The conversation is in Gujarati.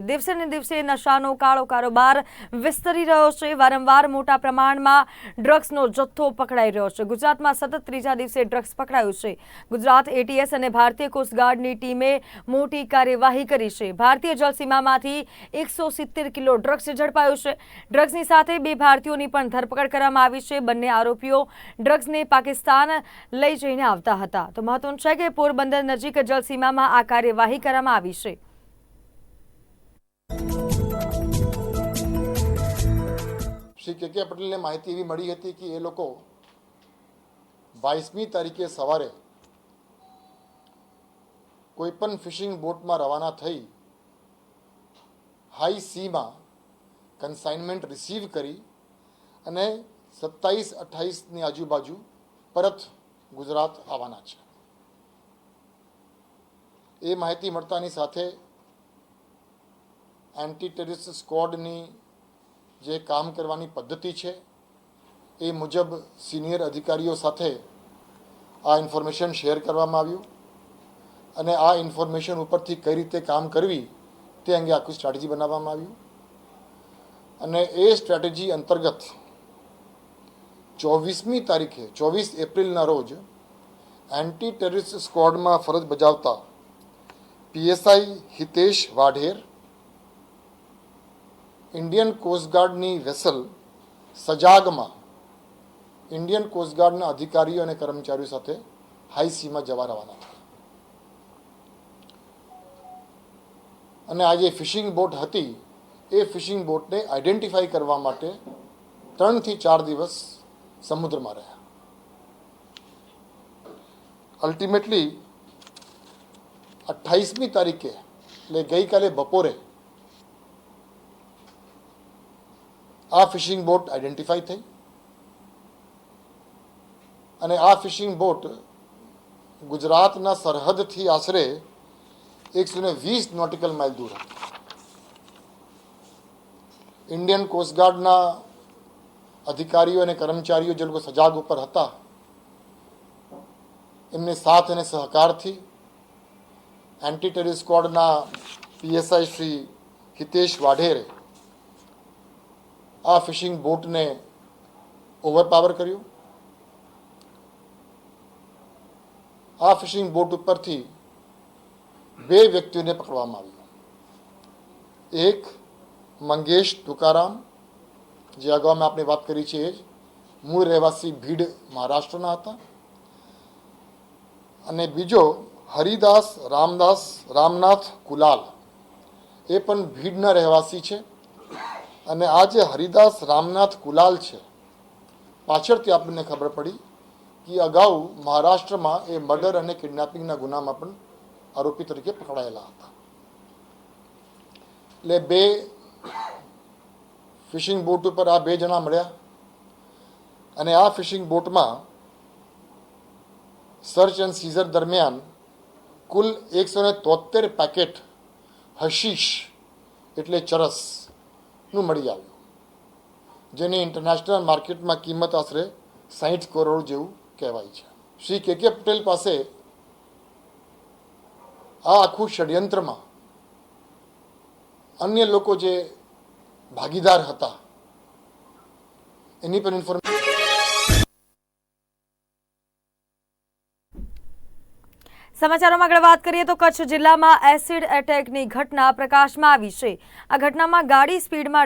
દિવસે ને દિવસે નશાનો કાળો કારોબાર વિસ્તરી રહ્યો છે. વારંવાર મોટા પ્રમાણમાં ડ્રગ્સનો જથ્થો પકડાઈ રહ્યો છે. ગુજરાતમાં સતત ત્રીજા દિવસે ડ્રગ્સ પકડાયું છે. ગુજરાત એટીએસ અને ભારતીય કોસ્ટગાર્ડની ટીમે મોટી કાર્યવાહી કરી છે. ભારતીય જળસીમામાંથી એકસો કિલો ડ્રગ્સ ઝડપાયું છે. ડ્રગ્સની સાથે બે ભારતીયોની પણ ધરપકડ કરવામાં આવી છે. બંને આરોપીઓ ડ્રગ્સને પાકિસ્તાન લઈ જઈને આવતા હતા. તો મહત્વનું છે કે પોરબંદર નજીક જળસીમામાં આ કાર્યવાહી કરવામાં આવી છે. શ્રી કે કે પટેલને માહિતી એવી મળી હતી કે એ લોકો બાવીસમી તારીખે સવારે કોઈ પણ ફિશિંગ બોટમાં રવાના થઈ હાઈ સીમાં કન્સાઇનમેન્ટ રિસીવ કરી અને સત્તાવીસ અઠ્ઠાવીસની આજુબાજુ પરત ગુજરાત આવવાના છે. એ માહિતી મળતાની સાથે એન્ટી ટેરરિસ્ટ સ્ક્વોડની જે કામ કરવાની પદ્ધતિ છે, એ મુજબ સિનિયર અધિકારીઓ સાથે આ ઇન્ફોર્મેશન શેર કરવામાં આવ્યું અને આ ઇન્ફોર્મેશન ઉપરથી કઈ રીતે કામ કરવી તે અંગે આખું સ્ટ્રેટેજી બનાવવામાં આવ્યું. અને એ સ્ટ્રેટેજી અંતર્ગત ચોવીસમી તારીખે, ચોવીસ એપ્રિલના રોજ એન્ટી ટેરરિસ્ટ સ્ક્વોડમાં ફરજ બજાવતા પીએસઆઈ હિતેશ વાઢેર ઇન્ડિયન કોસ્ટગાર્ડની વેસલ સજાગમાં ઇન્ડિયન કોસ્ટગાર્ડના અધિકારીઓ અને કર્મચારીઓ સાથે હાઈ સીમાં જવા રવાના થયા. અને આ જે ફિશિંગ બોટ હતી, એ ફિશિંગ બોટને આઈડેન્ટિફાઈ કરવા માટે ત્રણથી ચાર દિવસ સમુદ્રમાં રહ્યા. અલ્ટિમેટલી અઠ્ઠાવીસમી તારીખે એટલે ગઈકાલે બપોરે આ ફિશિંગ બોટ આઈડેન્ટિફાઈ થઈ. અને આ ફિશિંગ બોટ ગુજરાતના સરહદથી આશરે એકસો ને વીસ નોટિકલ માઇલ દૂર હતી. ઇન્ડિયન કોસ્ટગાર્ડના અધિકારીઓ અને કર્મચારીઓ જે લોકો સજાગ ઉપર હતા, એમને સાથ અને સહકારથી એન્ટી ટેરર સ્કવોડના પીએસઆઈ શ્રી હિતેશ વાઢેરે આ ફિશિંગ બોટને ઓવરપાવર કર્યું. આ ફિશિંગ બોટ ઉપરથી બે વ્યક્તિઓને પકડવામાં આવ્યું. એક મંગેશ તુકારામ, જે અગાઉ મેં આપણે વાત કરી છે એ જ, મૂળ રહેવાસી ભીડ મહારાષ્ટ્રના હતા. અને બીજો હરિદાસ રામદાસ રામનાથ કુલાલ, એ પણ ભીડના રહેવાસી છે. અને આ જે હરિદાસ રામનાથ કુલાલ છે. પાછળથી આપણને ખબર પડી કે અગાઉ મહારાષ્ટ્રમાં એ મર્ડર અને કિડનેપિંગના ગુનામાં પણ આરોપી તરીકે પકડાયેલા હતા. એટલે બે ફિશિંગ બોટ ઉપર આ બે જણા મળ્યા અને આ ફિશિંગ બોટમાં સર્ચ એન્ડ સીઝર દરમિયાન કુલ એકસો ને તોતેર પેકેટ હશીશ એટલે ચરસ નું મળી આવ્યું. જેની ઇન્ટરનેશનલ માર્કેટમાં કિંમત આશરે સાહીઠ કરોડ જેવું કહેવાય છે. શ્રી કે કે પટેલ પાસે આ આખું ષડયંત્રમાં અન્ય લોકો જે ભાગીદાર હતા, એની પણ ઇન્ફોર્મેશન સમાચારોમાં આગળ વાત કરીએ તો કચ્છ જિલ્લામાં એસિડ એટેકની ઘટના પ્રકાશમાં આવી છે. આ ઘટનામાં ગાડી સ્પીડમાં